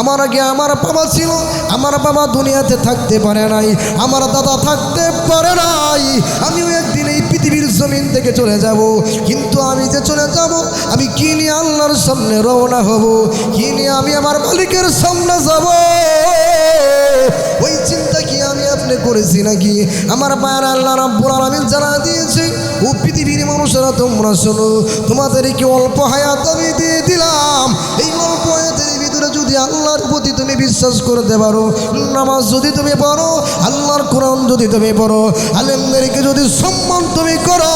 আমার আগে আমার বাবা ছিল, আমার বাবা দুনিয়াতে থাকতে পারে নাই, আমার দাদা থাকতে পারে নাই। আমিও একদিন এই পৃথিবীর জমিন থেকে চলে যাব, কিন্তু আমি যে চলে যাব, আমি কি নিয়ে আল্লাহর সামনে রওনা হব, কি নিয়ে আমি আমার মালিকের সামনে যাব? ওই চিন্তা কি আমি আপনি করেছি নাকি? আমার পায়ের আল্লাহ রাব্বুল আলামিন জানা দিয়েছে, ও পৃথিবীর মানুষেরা তোমরা শোনো, তোমাদেরকে অল্প হায়াত আমি দিয়ে দিলাম। এই যদি আল্লাহর প্রতি তুমি বিশ্বাস করতে পারো, নামাজ যদি তুমি পড়ো, আল্লাহর কোরআন যদি তুমি পড়ো, আলেমদেরকে যদি সম্মান তুমি করো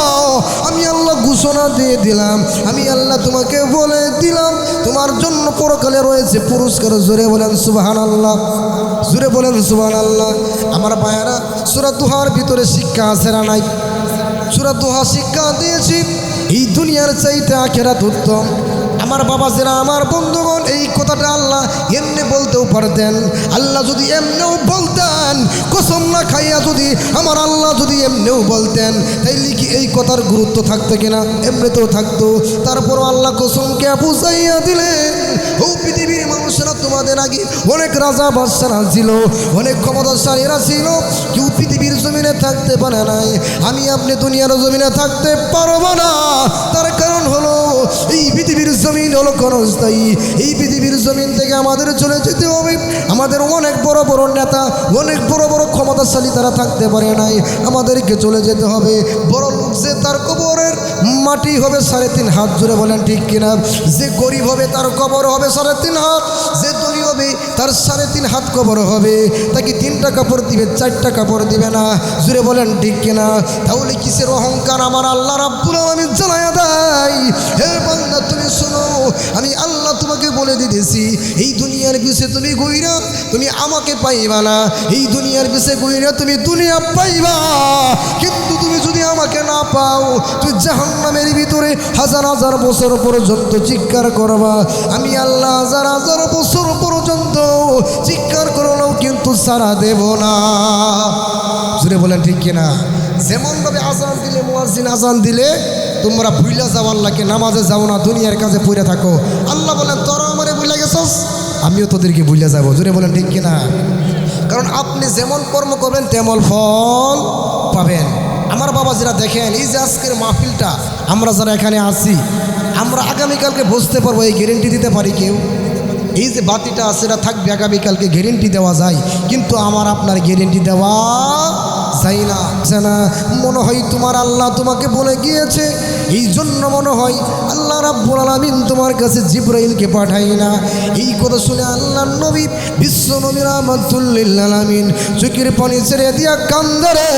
আমি আল্লাহ ঘোষণা দিয়ে দিলাম, আমি আল্লাহ তোমাকে বলে দিলাম, তোমার জন্য পরকালে রয়েছে পুরস্কার। জোরে বলেন সুবাহান আল্লাহ জোরে বলেন সুবাহান আল্লাহ আমার পায়েরা সুরা দুহার ভিতরে শিক্ষা আছে না নাই? সুরা দুহা শিক্ষা দিয়েছি, এই দুনিয়ার চাইতে আখেরাত উত্তম। আমার বাবা যারা আমার বন্ধুগণ, এই কথাটা আল্লাহ এমনি বলতেও পারতেন। আল্লাহ যদি এমনিও বলতেন, কসম না খাইয়া যদি আমার আল্লাহ যদি এমনিও বলতেন, তাইলে কি এই কথার গুরুত্ব থাকতো কিনা? এমনিতেও থাকতো। তারপর আল্লাহ কসমকে বুঝাইয়া দিলেন, ও পৃথিবীর মানুষেরা তোমাদের আগে অনেক রাজা বাদশারা ছিল অনেক ক্ষমতাশালীরা ছিল। কেউ পৃথিবীর জমিনে থাকতে পারে নাই। আমি আপনি দুনিয়ার জমিনে থাকতে পারব না। তার কারণ হলো, এই পৃথিবীর জমিন হলো ক্ষণস্থায়ী। এই পৃথিবীর জমিন থেকে আমাদের চলে যেতে হবে। আমাদের অনেক বড় বড় নেতা, অনেক বড় বড় ক্ষমতাশালী তারা থাকতে পারে নাই। আমাদেরকে চলে যেতে হবে। বড় লোক যে তার কবরের মাটি হবে সাড়ে তিন হাত। জুড়ে বলেন ঠিক কিনা? যে গরিব হবে, তার কবর হবে সাড়ে তিন হাত। যে ধনী হবে, তার সাড়ে তিন হাত কবর হবে। তাকে তিনটা কাপড় দিবে, চারটা কাপড় দিবে না। জুড়ে বলেন ঠিক কিনা? তাহলে কিসের অহংকার আমার আল্লাহ রাব্বুল আলামিন জানায়া দেয়? হে বান্দা, তুমি শোনো, আমি আল্লাহ তোমাকে বলে দিতেছি, এই দুনিয়ার বিষয়ে তুমি গইরা তুমি আমাকে পাইবা না। এই দুনিয়ার বিষয়ে গইরা তুমি দুনিয়া পাইবা। কিন্তু আমাকে না পাও, তুই জাহান্নামের ভিতরে হাজার হাজার বছর পর্যন্ত চিৎকার করবা। আমি আল্লাহ হাজার হাজার বছর পর্যন্ত চিৎকার করলেও কিন্তু সারা দেব না। জুড়ে বলেন ঠিক কিনা? যেমনভাবে আজান দিলে, মুয়াজ্জিন আজান দিলে, তোমরা ভুইলা যাও আল্লাহকে, নামাজে যাও না, দুনিয়ার কাছে পড়ে থাকো। আল্লাহ বলেন, তোরা আমারে ভুলে গেছস? আমিও তোদেরকে ভুলে যাব। জুড়ে বলেন ঠিক কিনা? কারণ আপনি যেমন কর্ম করবেন, তেমন ফল পাবেন। আমার বাবা যারা দেখেন এই যে আজকের মাহফিলটা, আমরা যারা এখানে আছি, আমরা আগামীকালকে বুঝতে পারব, এই গ্যারেন্টি দিতে পারি কেউ? এই যে বাতিটা আছে, এটা থাকবে, আগামীকালকে গ্যারেন্টি দেওয়া যায়। কিন্তু আমার আপনার গ্যারেন্টি দেওয়া যায় না। মনে হয় তোমার আল্লাহ তোমাকে বলে গিয়েছে এই জন্য মনে হয় আল্লাহ রাব্বুল আলামিন তোমার কাছে জিব্রাইলকে পাঠাই না। এই কথা শুনে আল্লাহ নবী, বিশ্ব নবী রহমতুল্লিল আলামিন চোখের পানি ছেড়ে দিয়া কান্দরে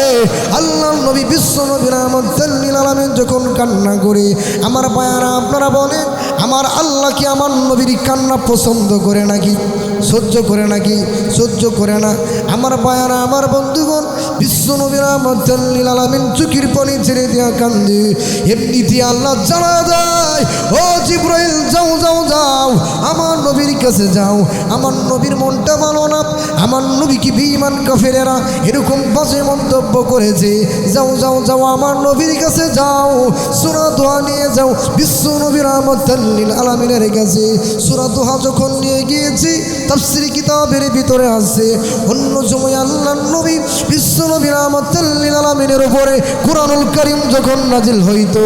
আল্লাহ নবী, বিশ্ব নবী রহমতুল্লিল আলামিন যখন কান্না করে, আমার পায়ারা আপনারা বলেন, আমার আল্লাহ কি আমার নবীর কান্না পছন্দ করে নাকি? সহ্য করে নাকি সহ্য করে না। আমার পায়ারা আমার বন্ধুগণ, বিশ্ব নবী রহমতুল্লিল আলামিন চোখের পানি ছেড়ে দিয়া কান্দে। এমনিতে আল্লাহ জানা যায় ও জিব্রাইল, যাও যাও যাও, আমার নবীর কাছে যাও। আমার নবীর মনটা ভালো না। আমার নবী কি বিমান কাফেরেরা? এরকম বাজে মন্তব্য করেছে। যাও যাও যাও, আমার নবীর কাছে যাও। সুরা দোয়া নিয়ে যাও। বিশ্ব নবী রহমতুল্লিল আলমিনের কাছে। সুরা দোহা যখন নিয়ে গিয়েছি তাফসিরি কিতাবের ভিতরে আছে, অন্য সময় আল্লাহ নবী বিশ্ব নবী রহমতুল্লিল আলমিনের উপরে কোরআনুল করিম যখন নাজিল হইতো,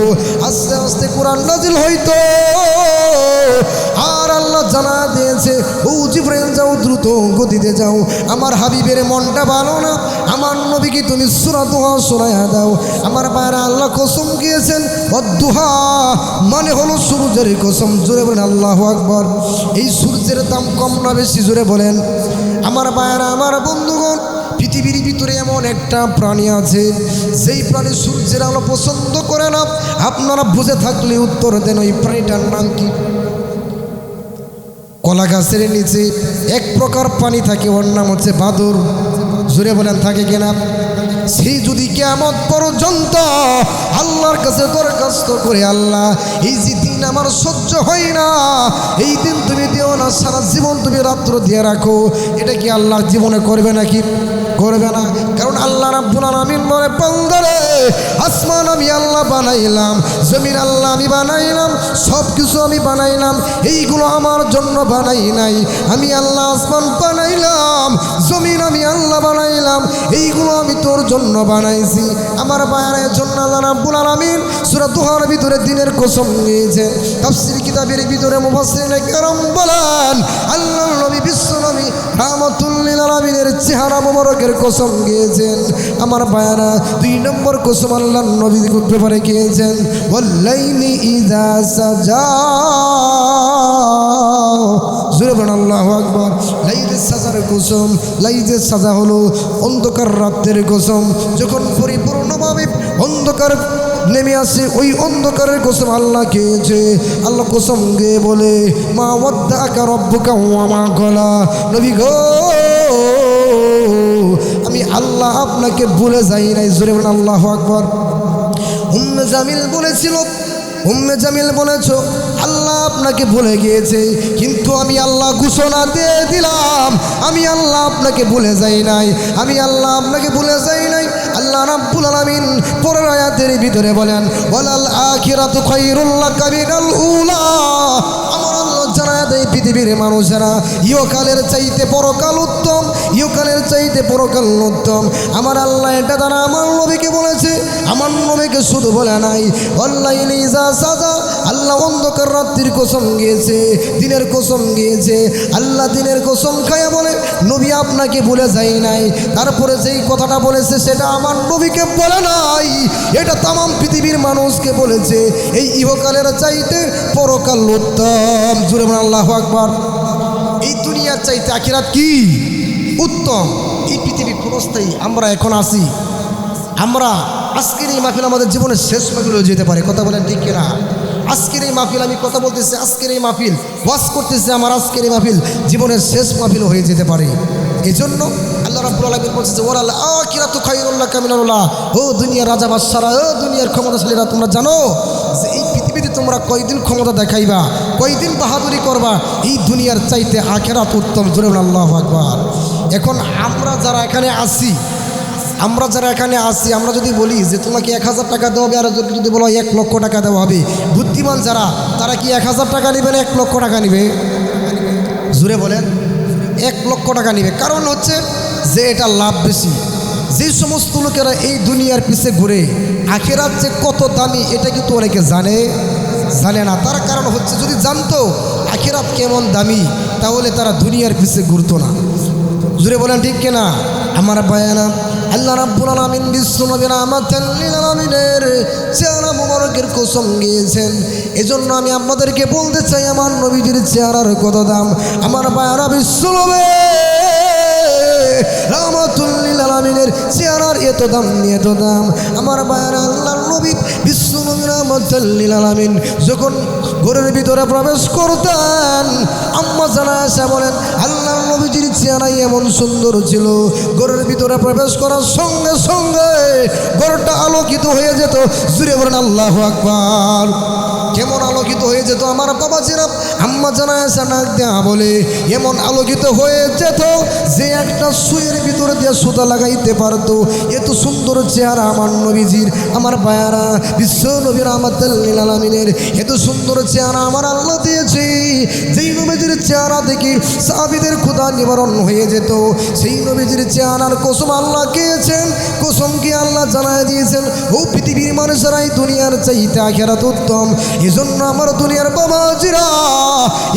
আস্তে আস্তে কোরআন নাজিল হইতো। আর আল্লাহ জানা দিয়েছে, ও জিব্রাইল, যাও দ্রুত গতিতে যাও, আমার হাবিবের মনটা ভালো না আমার নবীকে তুমি সুরা দোহা শোনায়া দাও আমার বাইরে আল্লাহ কসম গিয়েছেন অদুহা মানে হলো সূর্যের কসম, জোরে বলেন আল্লাহ আকবর। এই সূর্যের দাম কম না বেশি, জোরে বলেন। আমার বাইরে আমার বন্ধুগণ, পৃথিবীর ভিতরে এমন একটা প্রাণী আছে সেই প্রাণী সূর্যের আলো পছন্দ করে না। আপনারা বুঝে থাকলে উত্তর দেন, ওই প্রাণীটার নাম কি? কলা গাছের নিচে এক প্রকার পানি থাকে, ওর নাম হচ্ছে বাদুর। জুড়ে বলেন, থাকে কিনা? সে যদি কেমন পর্যন্ত আল্লাহর কাছে দরখাস্ত করে, আল্লাহ, এই যে দিন আমার সহ্য হয় না, এই দিন তুমি দিও না, সারা জীবন তুমি রাত্র দিয়ে রাখো, এটা কি আল্লাহর জীবনে করবে নাকি? করবে না। কারণ আল্লাহ রাব্বুল আলামিন বলে, বান্দারে আসমান আমি আল্লাহ বানাইলাম, জমিন আল্লাহ আমি বানাইলাম সব কিছু আমি বানাইলাম, এইগুলো আমার জন্য বানাই নাই। আমি আল্লাহ আসমান বানাইলাম, জমিন আমি আল্লাহ বানাইলাম, এইগুলো আমি তোর জন্য বানাইছি। আমার বায়ানের জন্য আল্লাহ রাব্বুল আলামিন সূরা দুহার ভিতরে দিনের কসম নিয়েছে তাফসীর কিতাবের ভিতরে মুফাসসিরিনে কেরাম বলেন আল্লাহর মোবারকের কসম গিয়েছেন। আমার বায়ানা দুই নম্বর কসম আল্লাহ নবী ব্যাপারে গিয়েছেন। ওয়াল্লাইলি ইযা সাজা। জুড়ে বলেন, আল্লাহ আকবর। লাইজের সাজার কসম লাইজের সাজা হলো অন্ধকার রাত্রের কসম। যখন পরিপূর্ণভাবে অন্ধকার নেমে আসে, ওই অন্ধকারের কসম আল্লাহ খেয়েছে আল্লাহ কসম গিয়ে বলে, মা ওয়াদ্দা আকা রব্বুকা মা গলা। নবী গো আমি আল্লাহ আপনাকে ভুলে যাই নাই, জোরে বলেন আল্লাহ আকবর। উম্মে জামিল বলেছিল, উম্মে জামিল বলেছ, আল্লাহ আপনাকে ভুলে গিয়েছে, কিন্তু আমি আল্লাহ ঘোষণা দিয়ে দিলাম, আমি আল্লাহ আপনাকে ভুলে যাই নাই, আমি আল্লাহ আপনাকে ভুলে যাই নাই। আল্লাহ রাব্বুল আলামিন পরের আয়াতের ভিতরে বলেন, ওয়ালাল আখিরাতু খায়রুল্লাহ কাবিনাল উলা। আমার আল্লাহ জানায় দেয় পৃথিবীর মানুষেরা, ইহকালের চাইতে পরকাল উত্তম ইহকালের চাইতে পরকাল উত্তম। আমার আল্লাহ এটা তারা আমার নবীকে বলেছে, আমার নবীকে শুধু বলে নাই। আল্লাহ ইলিজা সাজা, আল্লাহ অন্ধকার রাত্রির কসম গিয়েছে, দিনের কসম গিয়েছে। আল্লাহ দিনের কসম খায়া বলে, নবী আপনাকে বলে যাই নাই। তারপরে যেই কথাটা বলেছে, সেটা আমার নবীকে বলে নাই। এটা তামাম পৃথিবীর মানুষকে বলেছে, এই ইহকালের চাইতে পরকাল উত্তম। বলেন আল্লাহ আকবর। এই দুনিয়ার চাইতে আখিরাত কি? উত্তম। এই পৃথিবী ক্ষণস্থায়ী আমরা এখন আসি আমরা আজকের এই মাহফিল আমাদের জীবনের শেষ মাহফিল হয়ে যেতে পারে। কথা বলেন ঠিক কিনা? আজকের এই মাহফিল আমি কথা বলতেছি, আজকের এই মাহফিল। ওয়াজ করতেছি আমার আজকের এই মাহফিল। জীবনের শেষ মাহফিল হয়ে যেতে পারে। এই জন্য আল্লাহ রাব্বুল আলামিন বলছে যে ওরা আখিরাতু খায়রুল্লাহ কামিনাল্লাহ ও দুনিয়ার রাজা বাদশারা, ও দুনিয়ার ক্ষমতাশালীরা, তোমরা জানো যে এই পৃথিবীতে তোমরা কয়দিন ক্ষমতা দেখাইবা, কয়দিন বাহাদুরি করবা, এই দুনিয়ার চাইতে আখেরাত উত্তম, জোরে আল্লাহু আকবার। এখন আমরা যারা এখানে আসি আমরা যারা এখানে আসি আমরা যদি বলি যে তোমাকে এক হাজার টাকা দেওয়া হবে, আর যদি বলো এক লক্ষ টাকা দেওয়া হবে, বুদ্ধিমান যারা, তারা কি এক হাজার টাকা নেবে না এক লক্ষ টাকা নেবে? জুড়ে বলেন, এক লক্ষ টাকা নেবে। কারণ হচ্ছে যে এটা লাভ বেশি। যে সমস্ত লোকেরা এই দুনিয়ার পিছে ঘুরে, আখেরাত যে কত দামি, এটা কিন্তু অনেকে জানে জানে না। তার কারণ হচ্ছে, যদি জানতো আখেরাত কেমন দামি, তাহলে তারা দুনিয়ার পিছে ঘুরতো না। জুড়ে বলেন ঠিক কেনা? আমার বায়ানা আল্লাহ রাব্বুল আলামিন বিশ্বনবী রাহমাতাল লিল আলামিনের চেহারা মোবারকের কসম গিয়েছেন। এজন্য আমি আপনাদেরকে বলতে চাই, আমার নবীজির চেহারার কত দাম? আমার বায়ানা বিশ্বনবী রাহমাতুল্লিল আলামিনের এত দাম এত দাম। আমার বায়ানা আল্লাহর নবী বিশ্বনবী রাহমাতুল্লিল আলামিন যখন ঘরের ভিতরে প্রবেশ করতেন, আম্মা জানা আসা বলেন, আল্লাহর নবীজির চেহারাই এমন সুন্দর ছিল। ঘরের ভিতরে প্রবেশ করার সঙ্গে সঙ্গে ঘরটা আলোকিত হয়ে যেত। জুড়ে বলেন, আল্লাহ আকবার। কেমন আলোকিত হয়ে যেত আমার বাবা জিরাপ আম্মা জানা আসা নাক দেয়া বলে, এমন আলোকিত হয়ে যেত যে একটা সুয়ের ভিতরে দিয়ে সুতা লাগাইতে পারতো। এত সুন্দর চেহারা আমার নবীজির, আমার বায়ারা বিশ্ব নবীর আমার তেল আলমিনের। এত সুন্দর চেহারা আমার আল্লাহ দিয়েছে যেই নবীজির চেহারা দেখি সাহাবিদের ক্ষুধা নিবারণ হয়ে যেত। সেই নবীজির চেহারার কসম আল্লাহ খেয়েছেন, কসম কি আল্লাহ জানায় দিয়েছেন? ও পৃথিবীর মানুষেরাই দুনিয়ার চাইতে আখেরাত উত্তম। এজন্য আমার দুনিয়ার বাবাজিরা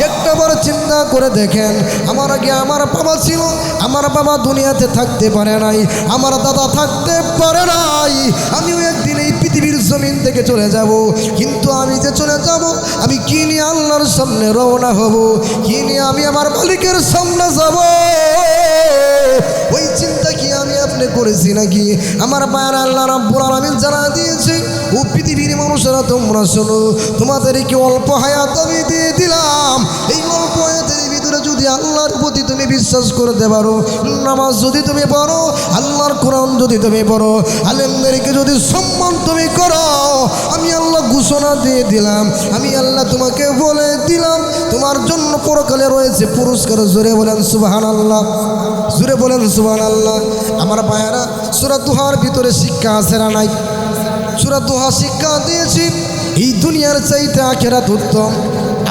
একটা বার চিন্তা করে দেখেন, আমার আগে আমার বাবা ছিল, আমার বাবা দুনিয়াতে থাকতে পারে নাই, আমার দাদা থাকতে পারে নাই, আমিও একদিন এই পৃথিবীর জমিন থেকে চলে যাব। কিন্তু আমি যে চলে যাব, আমি কি নিয়ে আল্লাহর সামনে রওনা হব। কি নিয়ে আমি আমার মালিকের সামনে যাব? ওই চিন্তা কি আমি আপনি করেছি নাকি? আমার পায়ের আল্লাহ রাব্বুল আলামিন জানা দিয়েছে, ও পৃথিবীর মানুষেরা তোমরা শোনো, তোমাদেরকে অল্প হায়াত আমি দিয়ে দিলাম। এই অল্প হায়াতের ভিতরে যদি আল্লাহর প্রতি তুমি বিশ্বাস করতে পারো, নামাজ যদি তুমি পড়ো, আল্লাহর কোরআন যদি তুমি পড়ো, আলেমদেরকে যদি সম্মান তুমি করো, আমি আল্লাহ ঘোষণা দিয়ে দিলাম। আমি আল্লাহ তোমাকে বলে দিলাম, তোমার জন্য পরকালে রয়েছে পুরস্কার। জোরে বলেন সুবাহান আল্লাহ জোরে বলেন সুবাহান আল্লাহ আমার ভাইয়েরা, সুরা দুহার ভিতরে শিক্ষা আছে না নাই? সুরা দুহা শিক্ষা দিয়েছি, এই দুনিয়ার চাইতে আখেরা উত্তম।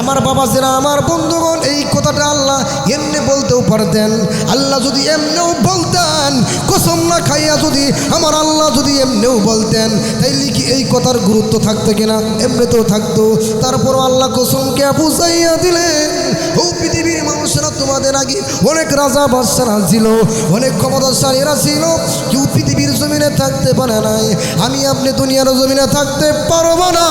আমার বাবা যারা আমার বন্ধুগণ, এই কথাটা আল্লাহ এমনি বলতেও পারতেন। আল্লাহ যদি এমনিও বলতেন, কসম না খাইয়া যদি আমার আল্লাহ যদি এমনিও বলতেন, তাইলে কি এই কথার গুরুত্ব থাকতো কিনা? এমনিতেও থাকতো। তারপর আল্লাহ কসমকে বুঝাইয়া দিলেন। ও পৃথিবীর মানুষেরা তোমাদের আগে অনেক রাজা বাদশারা ছিল, অনেক ক্ষমতাশালীরা ছিল। কেউ পৃথিবীর জমিনে থাকতে পারে নাই। আমি আপনি দুনিয়ার জমিনে থাকতে পারব না।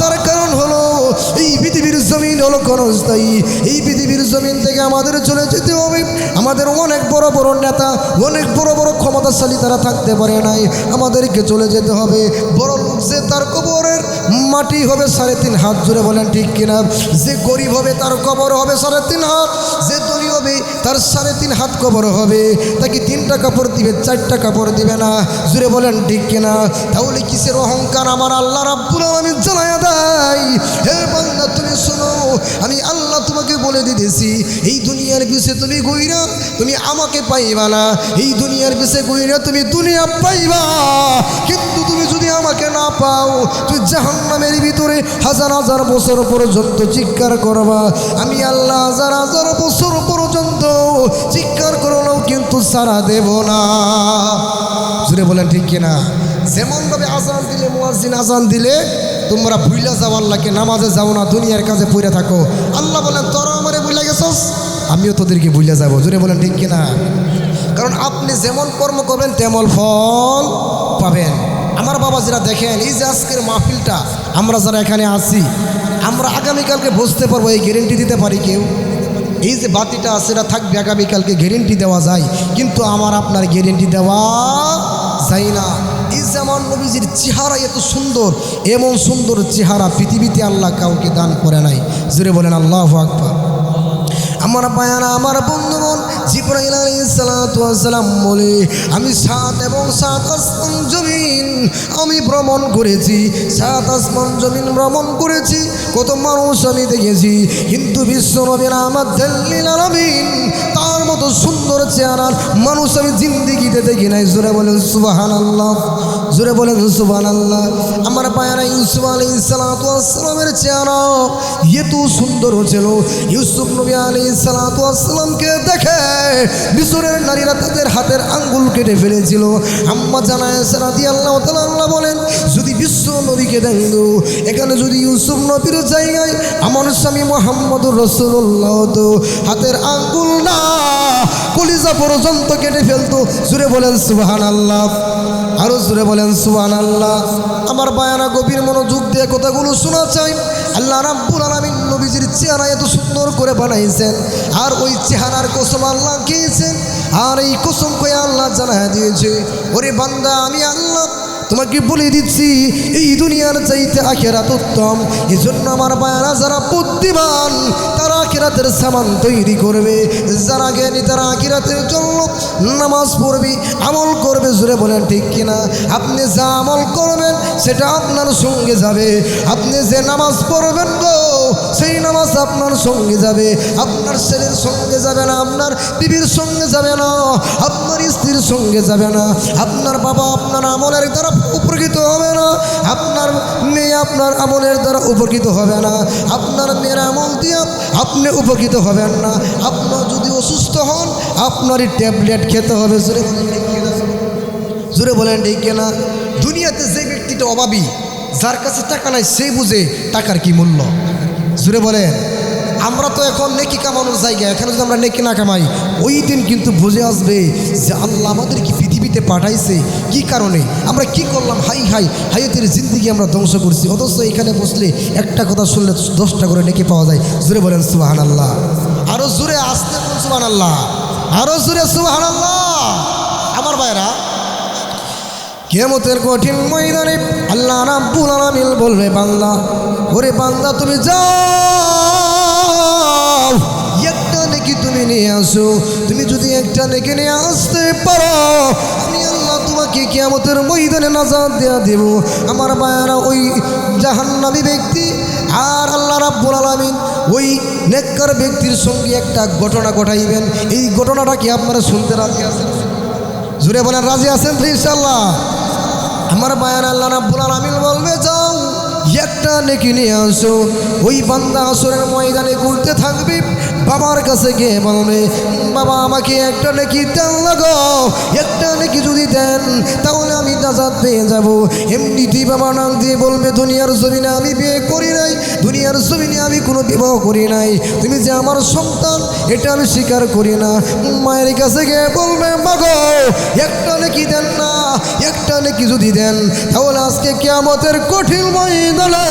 তার কারণ হলো, এই পৃথিবীর জমিন হলো ক্ষণস্থায়ী। এই পৃথিবীর জমিন থেকে আমাদের চলে যেতে হবে। আমাদের অনেক বড় বড় নেতা, অনেক বড় বড় ক্ষমতাশালী তারা থাকতে পারে নাই। আমাদেরকে চলে যেতে হবে। লোক যে তার কবরের মাটি হবে সাড়ে তিন হাত। জুড়ে বলেন ঠিক কিনা? যে গরিব হবে তার কবর হবে সাড়ে তিন হাত। যে হবে, তার সাড়ে তিন হাত কবর হবে। তাকে তিনটা কাপড় দিবে, চারটা কাপড় দিবে না। জুড়ে বলেন, ঠিক কিনা? তাহলে কিসের অহংকার আমার আল্লাহ রাব্বুল আলামিন জানায়া দেয়? হে বান্দা, তুমি শোনো, আমি আল্লাহ তোমাকে বলে দিতেছি, এই দুনিয়ার বিষয়ে তুমি গইরা, তুমি আমাকে পাইবা না। এই দুনিয়ার বিষয়ে গইরা তুমি দুনিয়া পাইবা। কিন্তু তুমি আমাকে না পাও, তুই জাহান্নামের ভিতরে হাজার হাজার বছর পর্যন্ত চিৎকার করবা। আমি আল্লাহ হাজার হাজার বছর পর্যন্ত চিৎকার করলেও কিন্তু সারা দেব না। জুড়ে বলেন ঠিক কিনা? যেমনভাবে আজান দিলে, মুয়াজ্জিন আজান দিলে, তোমরা ভুইলা যাও আল্লাহকে, নামাজে যাও না, দুনিয়ার কাজে পড়ে থাকো। আল্লাহ বলেন, তোরা আমারে ভুলে গেছস? আমিও তোদেরকে ভুলে যাব। জুড়ে বলেন ঠিক কিনা? কারণ আপনি যেমন কর্ম করবেন, তেমন ফল পাবেন। আমার বাবা যারা দেখেন, এই যে আজকের মাহফিলটা, আমরা যারা এখানে আছি, আমরা আগামীকালকে বসতে পারব, এই গ্যারেন্টি দিতে পারি কেউ? এই যে বাতিটা আছে, এটা থাকবে, আগামীকালকে গ্যারেন্টি দেওয়া যায়। কিন্তু আমার আপনার গ্যারেন্টি দেওয়া যায় না। এই আমার নবীজির চেহারা এত সুন্দর, এমন সুন্দর চেহারা পৃথিবীতে আল্লাহ কাউকে দান করে নাই। জুড়ে বলেন, আল্লাহ আকবর। আমার পায়ানা আমার বন্ধুবন বন্ধুগণ, জিব্রাইল সালাতাম বলে, আমি সাত এবং সাত আসমান জমিন আমি ভ্রমণ করেছি। সাত আসমান জমিন ভ্রমণ করেছি, কত মানুষ আমি দেখেছি। কিন্তু বিশ্ব নবীর আমার দিল্লিল আলমিন, তার মতো সুন্দর চেহারার মানুষ আমি জিন্দিগিতে দেখি নাই। জোরে বলেন সুবাহান আল্লাহ জোরে বলেন সুবাহান আল্লাহ আমার পায়ারা ইউসুফ আলী সালামের চেহারা এত সুন্দর ছিল ইউসুফ নবী আলী সালাতামকে দেখে মিশরের নারীরা তাদের হাতের আঙ্গুল কেটে ফেলেছিল। আম্মা জানায় সারাদি আল্লাহ আল্লাহ বলেন বিশ্ব নবীকে এখানে যদি ইউসুফ নবীর জায়গায় আমার স্বামী মোহাম্মদুর রসুল্লাহ তো হাতের আঙ্গুল না, কলিজা পর্যন্ত কেটে ফেলতো। জুড়ে বলেন সুহান আল্লাহ আরও জুড়ে বলেন সুহান আল্লাহ আমার বায়ানা গভীর মনোযোগ দিয়ে কথাগুলো শোনা চাই। আল্লাহ রাব্বুল আলামিন নবীজির চেহারা এত সুন্দর করে বানাইছেন, আর ওই চেহারার কসম আল্লাহ খেয়েছেন, আর এই কসম কয়ে আল্লাহ জানা দিয়েছে। ওরে বান্দা, আমি আল্লাহ তোমাকে বলে দিচ্ছি, এই দুনিয়ার চাইতে আখেরাত উত্তম। এই জন্য আমার বায়ারা যারা বুদ্ধিমান, তারা আখেরাতের সামান তৈরি করবে। যারা জ্ঞানী, তারা আখেরাতের জন্য নামাজ পড়বে। আমল করবে জুড়ে বলেন ঠিক কিনা? আপনি যা আমল করবেন, সেটা আপনার সঙ্গে যাবে। আপনি যে নামাজ পড়বেন গো সেই নামাজ আপনার সঙ্গে যাবে, আপনার ছেলের সঙ্গে যাবে না, আপনার বিবির সঙ্গে যাবে না, আপনার স্ত্রীর সঙ্গে যাবে না, আপনার বাবা আপনার আমলের দ্বারা উপকৃত হবে না, আপনার মেয়ে আপনার আমলের দ্বারা উপকৃত হবে না, আপনার মেয়ের আমল দিয়ে আপনি উপকৃত হবেন না, আপনার যদি অসুস্থ হন, আপনারই ট্যাবলেট খেতে হবে, জোরে জোরে বলেন, ঠিক কিনা? দুনিয়াতে যে ব্যক্তিটা অভাবী, যার কাছে টাকা নাই সেই বুঝে টাকার কি মূল্য। জোরে বলেন, আমরা তো এখন নেকি কামানোর জায়গা, এখানে যদি আমরা নেকি না কামাই, ওই দিন কিন্তু বুঝে আসবে যে আল্লাহ আমাদের কি পৃথিবীতে পাঠাইছে কি কারণে? আমরা কি করলাম? হাই হাই হাইতের জিন্দিগি আমরা ধ্বংস করছি। অথচ এখানে বসলে একটা কথা শুনলে দশটা করে নেকি পাওয়া যায়। জোরে বলেন সুবাহান আল্লাহ আরও জোরে আসতে সুবাহান আল্লাহ আরও জোরে সুবাহান আল্লাহ আমার ভাইরা কেমতের কঠিন ময়দানে আল্লাহ রাব্বুল আলামিন বলবে, বান্দা, ওরে বান্দা, তুমি যাও। একটা নাকি তুমি নিয়ে আসো। তুমি যদি একটা নেকি নিয়ে আসতে পারো, আমি আল্লাহ তোমাকে কিয়ামতের ময়দানে নাজাদ দেয়া দেব। আমার বায়ারা ওই জাহান্নামী ব্যক্তি আর আল্লাহ রাব্বুল আলামিন ওই নেককার ব্যক্তির সঙ্গে একটা ঘটনা ঘটাইবেন। এই ঘটনাটা কি আপনারা শুনতে রাজি আছেন? জুড়ে বলেন, রাজি আছেন তো ইনশাল্লাহ আমার বায়ান আল্লাহ রাব্বুল আলামিন বলবে, যাও, একটা নেকি নিয়ে আসো। ওই বান্দা আসরের ময়দানে ঘুরতে থাকবে, বাবার কাছে গিয়ে বলবে বাবা আমাকে একটা নাকি দেন লাগো, একটা নাকি যদি দেন, তাহলে আমি নাজাদ পেয়ে যাব। এমনিতেই বাবা নাম দিয়ে বলবে, দুনিয়ার জমিনে আমি বিয়ে করি নাই, দুনিয়ার জমিনে আমি কোনো বিবাহ করি নাই। তুমি যে আমার সন্তান, এটা আমি স্বীকার করি না। মায়ের কাছে গিয়ে বলবে, মাগো, একটা নাকি দেন না, একটা নাকি যদি দেন, তাহলে আজকে কেয়ামতের কঠিন ময়দানে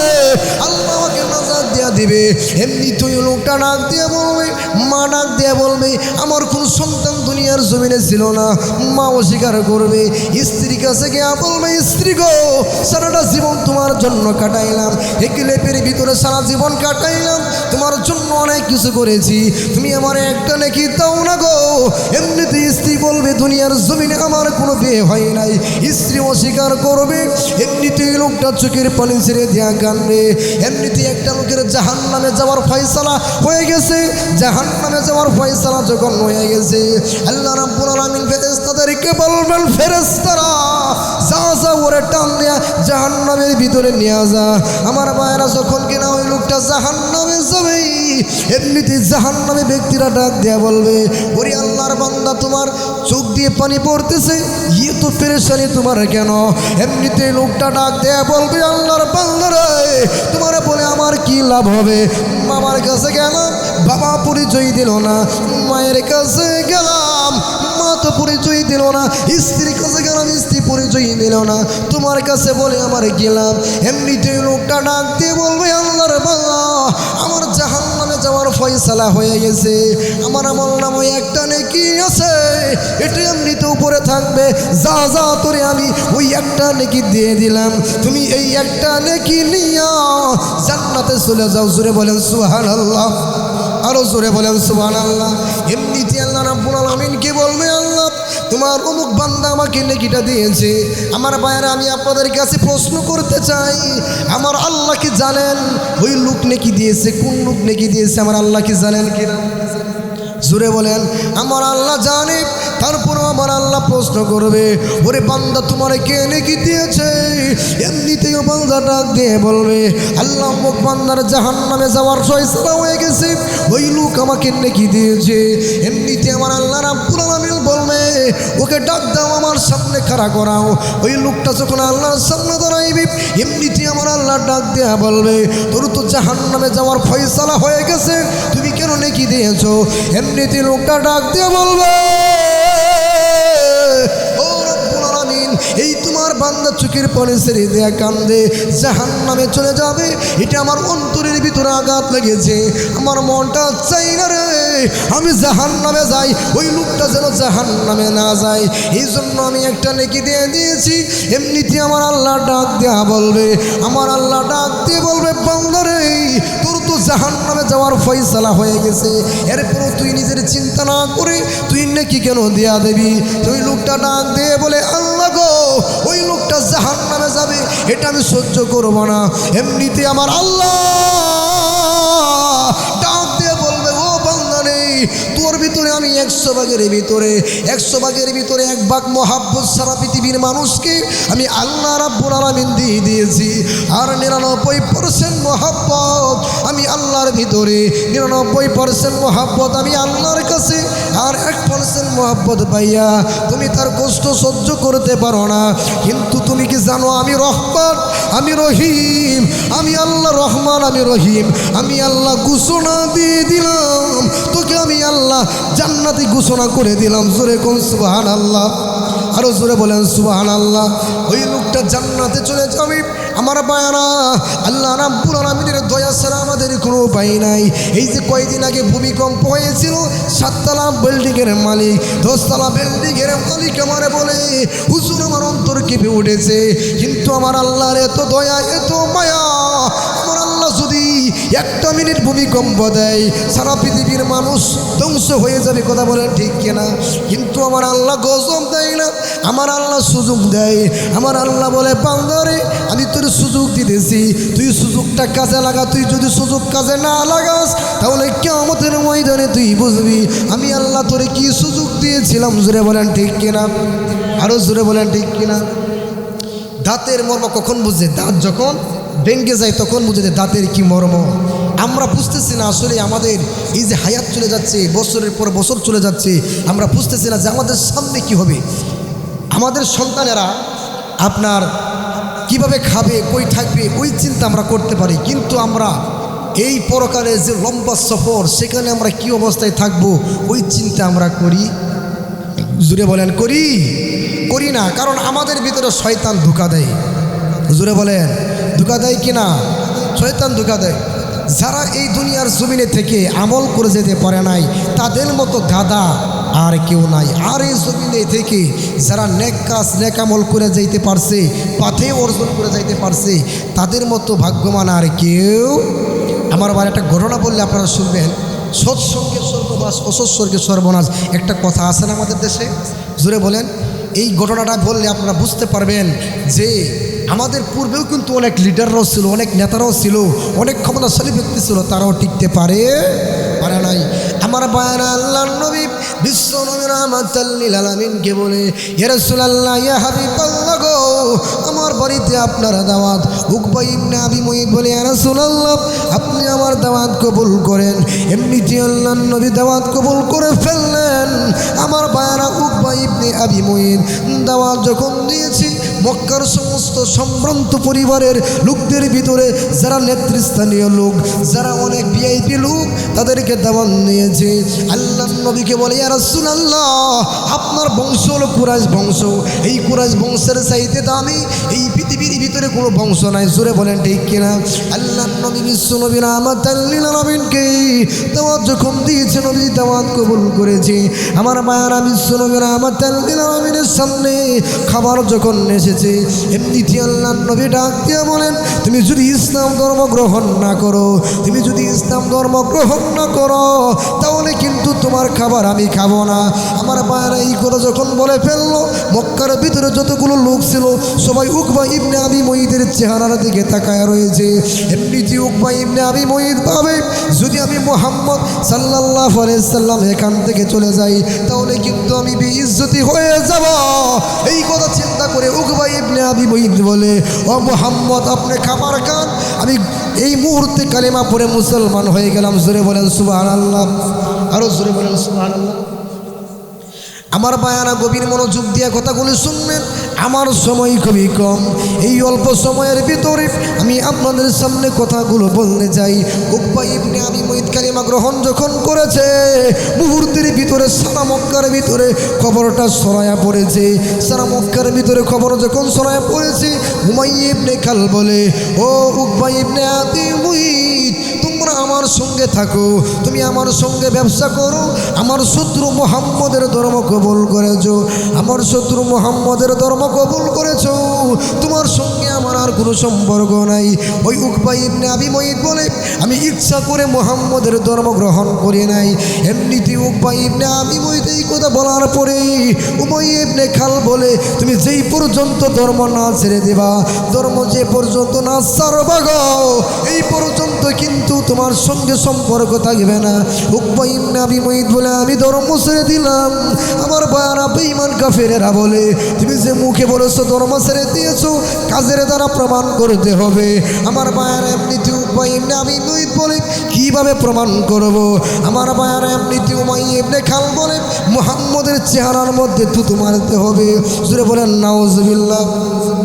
আল্লাহ দিবে। এমনি তুই লোকটা ডাক দিয়ে বলবে মা ডাক দিয়ে বলবে আমার কোন সন্তান দুনিয়ার জমিনে ছিল না। মা অস্বীকার করবে, স্ত্রীর কাছে গিয়ে বলবে, স্ত্রী গো, সারাটা জীবন তোমার জন্য কাটাইলাম। এক লেপের ভিতরে সারা জীবন কাটাইলাম। তোমার জন্য অনেক কিছু করেছি। তুমি আমার একটা নাকি দাও না গো। এমনিতে স্ত্রী বলবে, দুনিয়ার জমিনে আমার কোনো বিয়ে হয় নাই। স্ত্রী অস্বীকার করবে এমনিতে লোকটা চোখের পানি ছেড়ে দেয়া কানবে এমনিতে একটা লোকের জাহান নামে যাওয়ার ফয়সালা হয়ে গেছে। জাহান নামে যাওয়ার ফয়সালা যখন হয়ে গেছে আল্লাহ রাব্বুল আলামিন ফেরেশতাদেরকে বলবেন, ফেরেশতারা যা যা ওরে টান দেয়া জাহান নামের ভিতরে নিয়ে যা। আমার মায়েরা যখন কিনা ওই লোকটা জাহান নামে যাবে এমনিতে জাহান নামে ব্যক্তিরা ডাক দেয়া বলবে, ওরে আল্লাহর বান্দা, তোমার চোখ দিয়ে পানি পড়তেছে ইয়ে তো পেরেশানি তোমার কেন? এমনিতে লোকটা ডাক দেয়া বলবে, আল্লাহর বান্দারে তোমার বলে আমার কি লাভ হবে? বাবার কাছে গেলাম, বাবা পরিচয় দিল না, মায়ের কাছে গেলাম। তো পরিচয় দিল না। স্ত্রীর কাছে গেলাম স্ত্রী পরিচয় দিল না? তোমার কাছে বলে আমার গেলাম। এমনিতে লোকটা ডাক দিয়ে বলবে, আল্লাহর বাংলা আমার জাহান নামে যাওয়ার ফয়সালা হয়ে গেছে। আমার আমল নাম একটা নেকি আছে। এটা এমনিতে উপরে থাকবে। যা যা তোরে আমি ওই একটা নেকি দিয়ে দিলাম। তুমি এই একটা নেকি নিয়া জান্নাতে চলে যাও। জোরে বলেন সুহান আল্লাহ আরও জোরে বলেন সুবান আল্লাহ এমনিতে আল্লাহ রাব্বুল আলামিন কি বলবে আল্লাহ? তোমার অমুক বান্দা আমাকে নেকিটা দিয়েছে। আমার বাইরে আমি আপনাদের কাছে প্রশ্ন করতে চাই। আমার আল্লাহ কি জানেন? ওই লোক নেকি দিয়েছে, কোন লোক নেকি দিয়েছে? আমার আল্লাহ কি জানেন কিনা? জোরে বলেন, আমার আল্লাহ জানে। তারপরও আমার আল্লাহ প্রশ্ন করবে, ওরে বান্দা, তোমার কে নেকি দিয়েছে? এমনিতেও বান্দা ডাক দিয়ে বলবে, আল্লাহ, মুখ বান্দার জাহান নামে যাওয়ার ফয়সলা হয়ে গেছে। ওই লোক আমাকে নেকি দিয়েছে। এমনিতে আমার আল্লাহ রাব্বুল আলামিন বলবে, ওকে ডাক দাও, আমার সামনে খাড়া করাও। ওই লোকটা যখন আল্লাহর সামনে দাঁড়াইবি এমনিতে আমার আল্লাহ ডাক দেয়া বলবে, তোর তো জাহান নামে যাওয়ার ফয়সালা হয়ে গেছে, তুমি কেন নেকি দিয়েছ? এমনিতে লোকটা ডাক দিয়ে বলবে এই তোমার বান্দা চোখের পরে ছেড়ে দেয়া কান্দে জাহান নামে চলে যাবে। এটা আমার অন্তরের ভিতরে আঘাত লেগেছে। আমার মনটা চাই না রে, আমি জাহান নামে যাই। ওই লোকটা যেন জাহান নামে না যায়। এই জন্য আমি একটা নেকি দিয়ে দিয়েছি। এমনিতে আমার আল্লাহ ডাক দেয়া বলবে। আমার আল্লাহ ডাক দিয়ে বলবে বান্দারে তোর তো জাহান নামে যাওয়ার ফয়সালা হয়ে গেছে। এরপরও তুই নিজের চিন্তা না করে, তুই নাকি কেন দেয়া দেবি? তুই লোকটা ডাক দিয়ে বলে, আল্লাহ গো ওই লোকটা জাহান নামে যাবে, এটা আমি সহ্য করব না। এমনিতে আমার আল্লাহ ডাক দিয়ে বলবে, ও বান্দা নেই তোর ভিতরে আমি একশো ভাগের ভিতরে, একশো ভাগের ভিতরে এক ভাগ মহাব্বত সারা পৃথিবীর মানুষকে আমি আল্লাহ রাব্বুল আলামিন দিয়ে দিয়েছি। আর নিরানব্বই পার্সেন্ট মহাব্বত আমি আল্লাহর ভিতরে, নিরানব্বই পার্সেন্ট মহাব্বত আমি আল্লাহর কাছে আর এক পার্সেন্ট মহাব্বত পাইয়া তুমি তার কষ্ট সহ্য করতে পারো না। কিন্তু তুমি কি জানো আমি রহমান? আমি রহিম। আমি আল্লাহ রহমান, আমি রহিম। আমি আল্লাহ ঘোষণা দিয়ে দিলাম। তোকে আমি আল্লাহ জান্নাতি ঘোষণা করে দিলাম। জোরে কোন সুবাহান আল্লাহ আরও জোরে বলেন সুবাহান আল্লাহ ওই লোকটা জান্নাতে চলে যাবে। আমার বায়ানা আল্লাহ রাব্বুল আলামিনের দয়া ছাড়া আমাদের কোনো উপায় নাই। এই যে কয়েকদিন আগে ভূমিকম্প হয়েছিল, সাততলা বিল্ডিংয়ের মালিক, দশতলা বিল্ডিংয়ের মালিক আমার বলে, হুজুর, আমার অন্তর কেঁপে উঠেছে, কিন্তু আমার আল্লাহর এত দয়া, এত মায়া একটা মিনিট ভূমিকম্প দেয় সারা পৃথিবীর মানুষ ধ্বংস হয়ে যাবে, কথা বলেন ঠিক কিনা? কিন্তু আমার আল্লাহ গজব দেয় না, আমার আল্লাহ সুযোগ দেয়। আমার আল্লাহ বলে বান্দারে আমি তোর সুযোগ দিতেছি, তুই সুযোগটা কাজে লাগা, তুই যদি সুযোগ কাজে না লাগাস, তাহলে কেমতের ময়দানে তুই বুঝবি, আমি আল্লাহ তোরে কি সুযোগ দিয়েছিলাম, জোরে বলেন ঠিক কিনা? আরও জোরে বলেন ঠিক কিনা? দাঁতের মর্ম কখন বুঝে? দাঁত যখন ভেঙ্গে যায় তখন বুঝে যে দাঁতের কি মর্ম। আমরা বুঝতেছি না আসলে আমাদের এই যে হায়াত চলে যাচ্ছে, বছরের পর বছর চলে যাচ্ছে, আমরা বুঝতেছি না যে আমাদের সামনে কি হবে। আমাদের সন্তানেরা আপনার কীভাবে খাবে, কই থাকবে, ওই চিন্তা আমরা করতে পারি। কিন্তু আমরা এই পরকালে যে লম্বা সফর, সেখানে আমরা কি অবস্থায় থাকব, ওই চিন্তা আমরা করি। জুড়ে বলেন, করি। করি না, কারণ আমাদের ভিতরে শয়তান ধোকা দেয়। জুড়ে বলেন। ধোকা দেয় কি না শয়তান ধোকা দেয়। যারা এই দুনিয়ার জমিনে থেকে আমল করে যেতে পারে নাই, তাদের মতো গাদা আর কেউ নাই। আর এই জমিনে থেকে যারা নেক কাজ, নেক আমল করে যাইতে পারছে, পাথে অর্জন করে যাইতে পারছে, তাদের মতো ভাগ্যমান আর কেউ আমার আবার একটা ঘটনা বললে আপনারা শুনবেন। সৎসঙ্গের স্বর্গবাস অসৎস্বর্গের সর্বনাশ একটা কথা আছে না আমাদের দেশে? জুড়ে বলেন। এই ঘটনাটা বললে আপনারা বুঝতে পারবেন যে আমাদের পূর্বেও কিন্তু অনেক লিডাররাও ছিল, অনেক নেতারাও ছিল, অনেক ক্ষমতাশালী ব্যক্তি ছিল, তারাও টিকতে পারে? পারে নাই। আমার বায়না আল্লাহ নবী, বিশ্ব নবী রহমাতাল্লিল আলামিনকে বলে রাসূলুল্লাহ, ইয়া গো, আমার বাড়িতে আপনারা দাওয়াত। উকবা আবি মুঈদ বলে রাসূলুল্লাহ, আপনি আমার দাওয়াত কবুল করেন। এমনিতে আল্লাহ নবী দাওয়াত কবুল করে ফেললেন। আমার বায়না উকবা ইবনে আবি মুঈদ দাওয়াত যখন দিয়েছি মক্কার সমস্ত সম্ভ্রান্ত পরিবারের লোকদের ভিতরে যারা নেতৃস্থানীয় লোক, যারা অনেক বিআইপি লোক, তাদেরকে দাবান নিয়েছে। আল্লাহ নবীকে বলে ইয়ারসুল আল্লাহ আপনার বংশ হলো কুরাইশ বংশ। এই কুরাইশ বংশের চাইতে দামি এই পৃথিবীর ভিতরে কোনো বংশ নাই। জোরে বলেন, ঠিক কিনা? আল্লাহ নবী বিশ্ব নবী রামাতাল্লিল আলামিনকে দাওয়াত যখন দিয়েছে নবী কবুল করেছে। আমার মায়ারা বিশ্ব নবী রামাতাল্লিল আলামিনের সামনে খাবার যখন এসেছে আল্লাহ নবী ডাক দিয়ে বলেন, তুমি যদি ইসলাম ধর্ম গ্রহণ না করো, তুমি যদি ইসলাম ধর্ম গ্রহণ না করো, তাহলে কিন্তু তোমার খাবার আমি খাব না। আমার মায়েরা এই করে যখন বলে ফেলল, মক্কার ভিতরে যতগুলো লোক ছিল, সবাই উকবা ইবনে আবি মহিদের চেহারার দিকে তাকায় রয়েছে। এমনিতে উকবা ইবনে আবি মহিদ ভাবে, যদি আমি মোহাম্মদ সাল্লাহ সাল্লাম এখান থেকে চলে যাই, তাহলে কিন্তু আমি বেইজ্জতি হয়ে যাব। এই কথা চিন্তা করে উকবা ইবনে আবি মহিদ বলে, ও মোহাম্মদ, আপনি খাবার খান। আমি এই মুহূর্তে কালেমা পড়ে মুসলমান হয়ে গেলাম। জোরে বলেন সুবাহ আল্লাহ আরও জোরে বলেন সুবাহ আল্লাহ আমার বায়ানা গভীর মনোযোগ দিয়ে কথাগুলি শুনবেন। আমার সময় খুবই কম। এই অল্প সময়ের ভিতরে আমি আপনাদের সামনে কথাগুলো বলতে চাই। উকবা আমি কালিমা গ্রহণ যখন করেছে, মুহূর্তের ভিতরে সারা মক্কার ভিতরে খবরটা সরায়া পড়েছে। সারা মক্কার ভিতরে খবর যখন সরায়া পড়েছে হুমাই ইবনে খাল বলে, ও উকবা ইবনে তোমরা আমার সঙ্গে থাকো, তুমি আমার সঙ্গে ব্যবসা করো, আমার শত্রু মোহাম্মদের ধর্ম কবুল করেছ, আমার শত্রু মোহাম্মদের ধর্ম কবুল করেছ, তোমার সঙ্গে আর কোনো সম্পর্ক নাই। ওই উকবা ইবনে আবি মঈদ বলে, আমি ইচ্ছা করে মোহাম্মদের ধর্ম গ্রহণ করি নাই। এমনিতে উকবা ইবনে আবি মঈদ এই কথা বলার পরে উময় ইবনে খাল বলে, তুমি যেই পর্যন্ত ধর্ম না ছেড়ে দেবা, ধর্ম যে পর্যন্ত না ছাড়বা গো, এই পর্যন্ত কিন্তু তোমার সঙ্গে সম্পর্ক থাকবে না। উকবা ইবনে আবি মঈদ বলে, আমি ধর্ম ছেড়ে দিলাম। আমার বায়ারা বেঈমান কাফেরেরা বলে, তুমি যে মুখে বলেছ ধর্ম ছেড়ে দিয়েছ, কাজের দ্বারা প্রমাণ করতে হবে। আমার বায়ারা এমনিতে উকবা ইবনে আবি মঈদ বলে কীভাবে প্রমাণ করব? আমার বায়ারা এমনিতে উমাই ইবনে খাল বলে মুহাম্মদের চেহারার মধ্যে থুতু মারতে হবে। জুড়ে বলেন, নাউজুবিল্লাহ।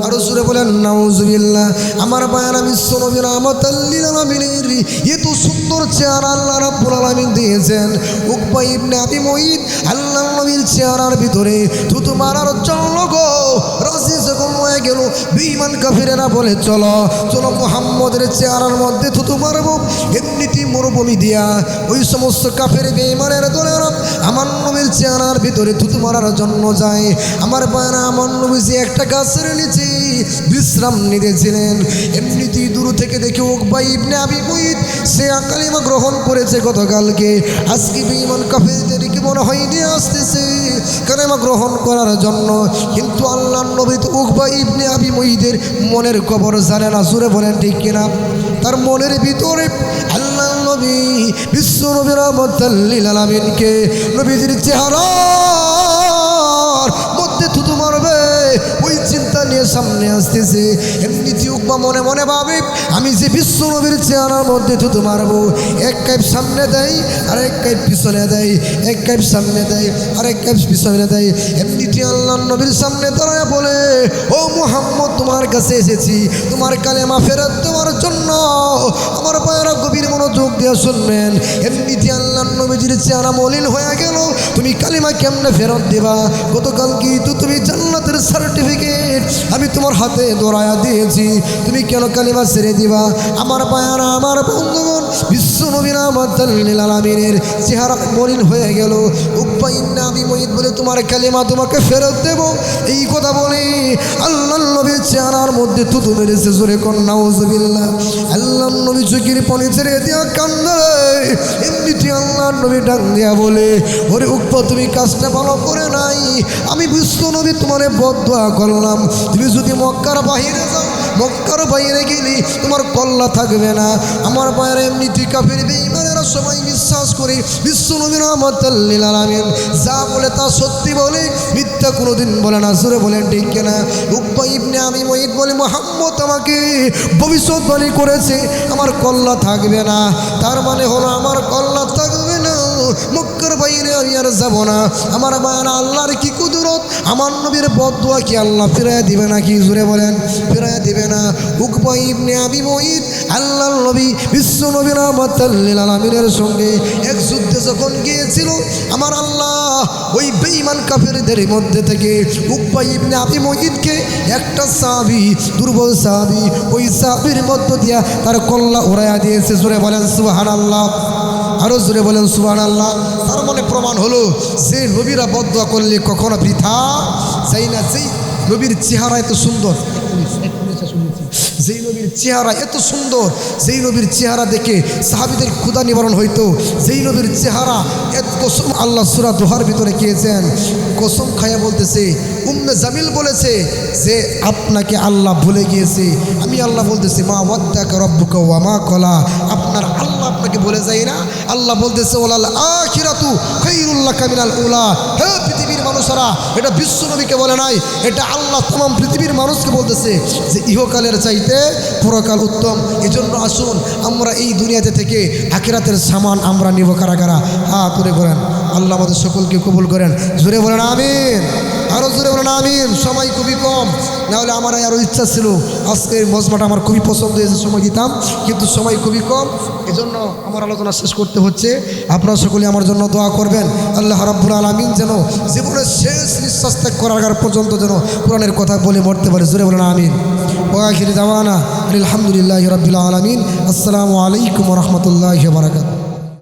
আরও জুড়ে বলেন, নাউজুবিল্লাহ। আমার বায়ারা বিশ্ব নবীর রহমতাল্লিল আলামিনের এত সুন্দর চেহারা আল্লাহ রাব্বুল আলামিন দিয়েছেন। উকবা ইবনে আবি মঈদ আল্লাহ নবীর চেহারার ভিতরে থুতু মারার জন্য গো, রাজি গেল। বিমান কাফিরেরা বলে, চলো চলো মোহাম্মদের চেহারার মধ্যে থুতু মারব এমনিতে মরুভূমি দিয়া। ওই সমস্ত কাফের বেঈমানের দলের আমার নবীর চেহারার ভিতরে থুতু মারার জন্য যায়। আমার বায়না আমার নবী যে একটা গাছের নিচে বিশ্রাম নিতেছিলেন। এমনিতেই দূর থেকে দেখে উকবা ইবনে আবি মুইত সে কালিমা গ্রহণ করেছে গতকালকে। আজকে বেঈমান কাফেরদেরকে মনে হয় নিয়ে আসতেছে কালিমা গ্রহণ করার জন্য। কিন্তু আল্লাহ নবী তো ইবনে আবি মুইদের মনের খবর জানে না সুরে বলেন ঠিক কিনা? তার মনের ভিতরে আল্লাহ নবী বিশ্ব নবী রহমতাল্লিল আলমিনকে নবীজির চেহারার নিয়ে সামনে আসতেছে। এমনি এমনিতে বা মনে মনে ভাবে, আমি যে বিশ্ব নবীর চেহারার মধ্যে থুতু মারবো, এক কাইপ সামনে দেয় আর এক কাইপ পিছনে দেয়, এক কাইপ সামনে দেয় আর এক কাইপ পিছনে দেয় এমনিতে আল্লাহ নবীর সামনে দাঁড়ায় বলে, ও মোহাম্মদ, তোমার কাছে এসেছি। তোমার কালেমা ফেরত দেওয়ার জন্য আমার পায়ের গভীর মনোযোগ দিয়ে শুনবেন। এমনিতে আল্লাহ নবীজির চেহারা মলিন হয়ে গেল। তুমি কালিমা কেমনে ফেরত দেবা? গতকাল কি তো তুমি জান্নাতের সার্টিফিকেট আমি তোমার হাতে দৌড়ায়া দিয়েছি। তুমি কেন কালিমা ছেড়ে দিবা? আমার পায়রা আমার বন্ধুগণ, বিশ্ব নবীর আমাদের আলমিনের চেহারা মলিন হয়ে গেল। বলে তোমার কালিমা তোমাকে ফেরত দেব। এই কথা বলে আল্লাহ নবীর চেহারার মধ্যে তুতু মেরেছে জোরে কন্যা ওজবিল্লা আল্লাহ নবী চোখের পানি ছেড়ে দিয়া কান্দে। এমনিতে আল্লাহ নবী ডাক দিয়া বলে, ওরে উপ্পা তুমি কাজটা ভালো করে নাই। আমি বিশ্ব নবী তোমার বদয়া করলাম। তুমি যদি মক্কার বাহিরে যাও, মক্কার বাইরে গেলে তোমার কল্লা থাকবে না। আমার বাইরে এমনিতে কাফের বেঈমানেরা সবাই বিশ্বাস করে, বিশ্ব নবীর রহমতাল্লিল আলামিন যা বলে তা সত্যি বলে, মিথ্যা কোনোদিন বলে না। সুরে বলে ঠিক কেনা? উপ্পা ইবনে আমি মহিত বলে, মোহাম্মদ আমাকে ভবিষ্যৎবাণী করেছে, আমার কল্লা থাকবে না। তার মানে হলো, আমার কল্লা থাকবে না, মক্কার বাইরে আমি আর যাব না। আমার বায়না আল্লাহর কি কুদরত আমার নবীর বদুয়া কি আল্লাহ ফিরাইয়া দিবে না কি জুড়ে বলেন, ফিরাইয়া দিবে না। উকবা ইবনে আবি আল্লাহ নবী, বিশ্ব নবী রহমতাল্লিল সঙ্গে এক যুদ্ধে যখন গিয়েছিল, আমার আল্লাহ ওই বেঈমান কাফেরদের মধ্যে থেকে উকবা ইবনে আবি মহিতকে একটা সাহাবি, দুর্বল সাহাবি, ওই সাহাবির মধ্য দিয়া তার কল্লা উড়াইয়া দিয়েছে। জুড়ে বলেন সুবাহান আল্লাহ আরও জোরে বলেন সুবান আল্লাহ তার মানে প্রমাণ হলো, যে নবীরা বদয়া করলে কখনো বৃথা যাই না। যেই নবীর চেহারা এত সুন্দর যেই নবীর চেহারা এত সুন্দর, যেই নবীর চেহারা দেখে সাহাবিদের ক্ষুদা নিবারণ হইতো, যেই নবীর চেহারা এত কসম, আল্লাহ সুরা দোহার ভিতরে খেয়েছেন কসম খায়া বলতেছে, উম্মে জামিল বলেছে যে, আপনাকে আল্লাহ ভুলে গিয়েছে। আমি আল্লাহ বলতেছি, মা ওয়াদ্দাকা রব্বুকা ওয়া মা কলা। আপনার আপনাকে বলে যায় না। আল্লাহ বলতেছে, ওলাল আখিরাতু খৈরুল্লাহ কামিনাল উলা। হে পৃথিবীর মানুষরা, এটা বিশ্ব নবীকে বলে নাই, এটা আল্লাহ তমাম পৃথিবীর মানুষকে বলতেছে যে, ইহকালের চাইতে পরকাল উত্তম। এজন্য আসুন, আমরা এই দুনিয়াতে থেকে আখিরাতের সামান আমরা নিব কারা কারা হা করে করেন আল্লাহ আমাদের সকলকে কবুল করেন। জোরে বলেন, আমিন। আরও জোরে বলেন, আমিন। সময় খুবই কম। নাহলে আমার আরও ইচ্ছা ছিল। আজকের মজমাটা আমার খুবই পছন্দ হয়েছে, সময় দিতাম। কিন্তু সময় খুবই কম। এজন্য আমার আলোচনা শেষ করতে হচ্ছে। আপনারা সকলে আমার জন্য দোয়া করবেন। আল্লাহ রাব্বুল আলমিন যেন জীবনের শেষ নিঃশ্বাস ত্যাগ করার পর্যন্ত যেন কোরআনের কথা বলে মরতে পারে। জোরে বলেন, আমিন। ওয়াখির জামানা আলহামদুলিল্লাহ রবিল আলমিন। আসসালামু আলাইকুম রহমতুল্লাহ বারাকাত